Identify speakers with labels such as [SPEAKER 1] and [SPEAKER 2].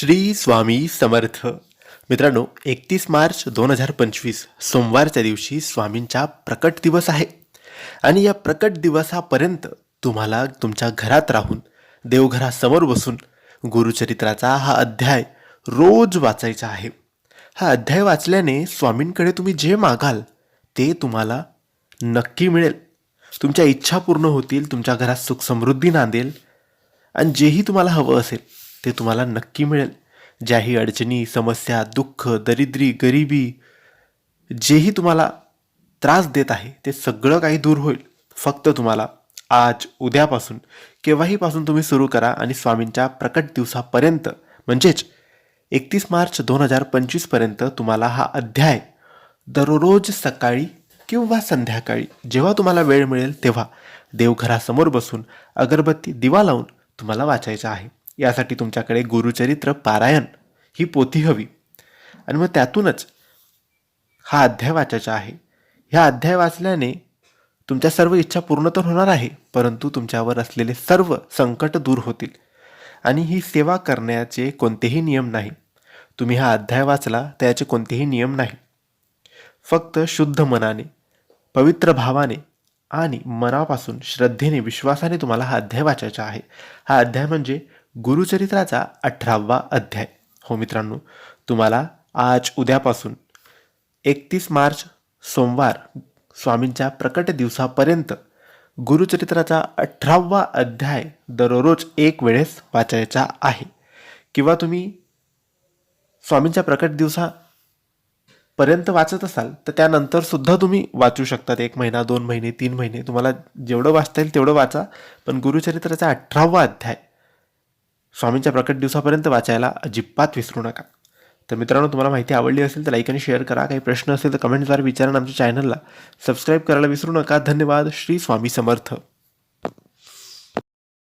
[SPEAKER 1] श्री स्वामी समर्थ. मित्रांनो एकतीस मार्च दोन हजार पंचवीस सोमवारच्या दिवशी स्वामींचा प्रकट दिवस आहे. आणि या प्रकट दिवसापर्यंत तुम्हाला तुमच्या घरात राहून देवघरासमोर बसून गुरुचरित्राचा हा अध्याय रोज वाचायचा आहे. हा अध्याय वाचल्याने स्वामींकडे तुम्ही जे मागाल ते तुम्हाला नक्की मिळेल. तुमच्या इच्छा पूर्ण होतील तुमच्या घरात सुख समृद्धी नांदेल. आणि जेही तुम्हाला हवं असेल ते तुम्हाला नक्की मिळेल. ज्याही अडचणी समस्या दुःख दरिद्री गरिबी जेही तुम्हाला त्रास देत आहे ते सगळं काही दूर होईल. फक्त तुम्हाला आज उद्यापासून केव्हाहीपासून तुम्ही सुरू करा आणि स्वामींच्या प्रकट दिवसापर्यंत म्हणजेच एकतीस मार्च दोन हजार पंचवीसपर्यंत तुम्हाला हा अध्याय दररोज सकाळी किंवा संध्याकाळी जेव्हा तुम्हाला वेळ मिळेल तेव्हा देवघरासमोर बसून अगरबत्ती दिवा लावून तुम्हाला वाचायचा आहे. यासाठी तुमच्याकडे गुरुचरित्र पारायण ही पोथी हवी. आणि मग त्यातूनच हा अध्याय वाचायचा आहे. ह्या अध्याय वाचल्याने तुमच्या सर्व इच्छा पूर्ण तर होणार आहे परंतु तुमच्यावर असलेले सर्व संकट दूर होतील. आणि ही सेवा करण्याचे कोणतेही नियम नाही. तुम्ही हा अध्याय वाचला तर याचे कोणतेही नियम नाही. फक्त शुद्ध मनाने पवित्र भावाने आणि मनापासून श्रद्धेने विश्वासाने तुम्हाला हा अध्याय वाचायचा आहे. हा अध्याय म्हणजे गुरुचरित्राचा अठरावा अध्याय. हो मित्रांनो तुम्हाला आज उद्यापासून एकतीस मार्च सोमवार स्वामींच्या प्रकट दिवसापर्यंत गुरुचरित्राचा अठरावा अध्याय दररोज एक वेळेस वाचायचा आहे. किंवा तुम्ही स्वामींच्या प्रकट दिवसापर्यंत वाचत असाल तर त्यानंतर सुद्धा तुम्ही वाचू शकतात एक महिना दोन महिने तीन महिने. तुम्हाला जेवढं वाचता येईल तेवढं वाचा. पण गुरुचरित्राचा अठरावा अध्याय स्वामींच्या प्रकट दिवसापर्यंत वाचायला अजिबात विसरू नका. तर मित्रांनो तुम्हाला माहिती आवडली असेल तर लाईक आणि शेअर करा. काही प्रश्न असेल तर कमेंटद्वारे विचारा आमच्या चॅनलला सबस्क्राईब करायला विसरू नका. धन्यवाद. श्री स्वामी समर्थ.